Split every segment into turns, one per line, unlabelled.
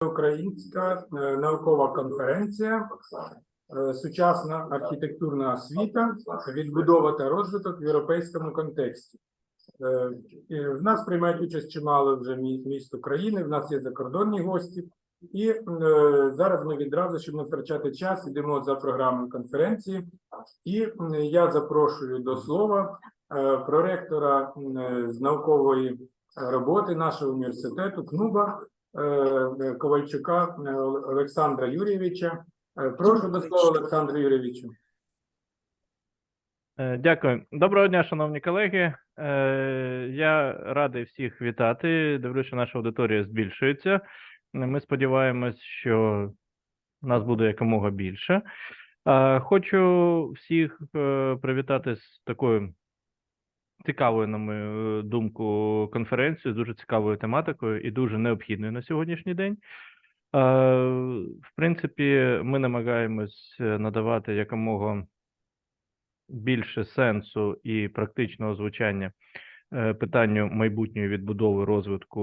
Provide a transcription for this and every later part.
Українська е, наукова конференція е, Сучасна архітектурна освіта, відбудова та розвиток в європейському контексті. Е, В нас приймають участь чимало вже міст України, в нас є закордонні гості. І зараз ми відразу, щоб не втрачати час, йдемо за програмою конференції. І я запрошую до слова проректора з наукової роботи нашого університету КНУБА Ковальчука е, Олександра Юрійовича. Е, Прошу до слова Олександру Юрійовичу.
Е, Дякую. Доброго дня, шановні колеги. Е, Я радий всіх вітати. Дивлюся, наша аудиторія збільшується. Ми сподіваємось, що нас буде якомога більше. Е, Хочу всіх е, привітати з такою цікавою, на мою думку, конференцією, дуже цікавою тематикою і дуже необхідною на сьогоднішній день. Е, В принципі, ми намагаємось е, надавати якомога більше сенсу і практичного звучання е, питанню майбутньої відбудови розвитку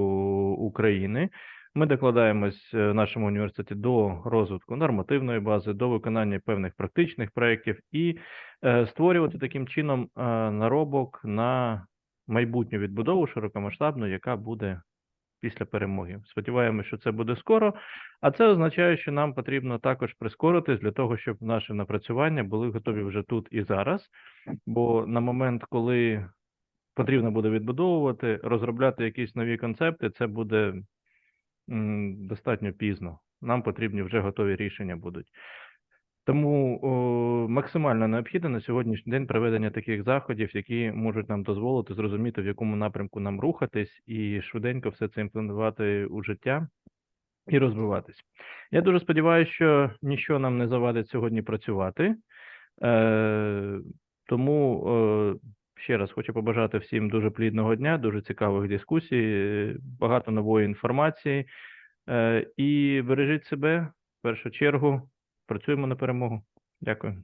України. Ми докладаємось е, в нашому університеті до розвитку нормативної бази, до виконання певних практичних проєктів і е, створювати таким чином е, наробок на майбутню відбудову широкомасштабну, яка буде після перемоги. Сподіваємося, що це буде скоро. А це означає, що нам потрібно також прискоритись для того, щоб наші напрацювання були готові вже тут і зараз. Бо на момент, коли потрібно буде відбудовувати, розробляти якісь нові концепти, це буде достатньо пізно. Нам потрібні вже готові рішення будуть. Тому о, максимально необхідно на сьогоднішній день проведення таких заходів, які можуть нам дозволити зрозуміти, в якому напрямку нам рухатись, і швиденько все це імплементувати у життя і розвиватись. Я дуже сподіваюся, що нічого нам не завадить сьогодні працювати. Е, тому е, ще раз хочу побажати всім дуже плідного дня, дуже цікавих дискусій, багато нової інформації. Е, і бережіть себе в першу чергу. Працюємо на перемогу. Дякую.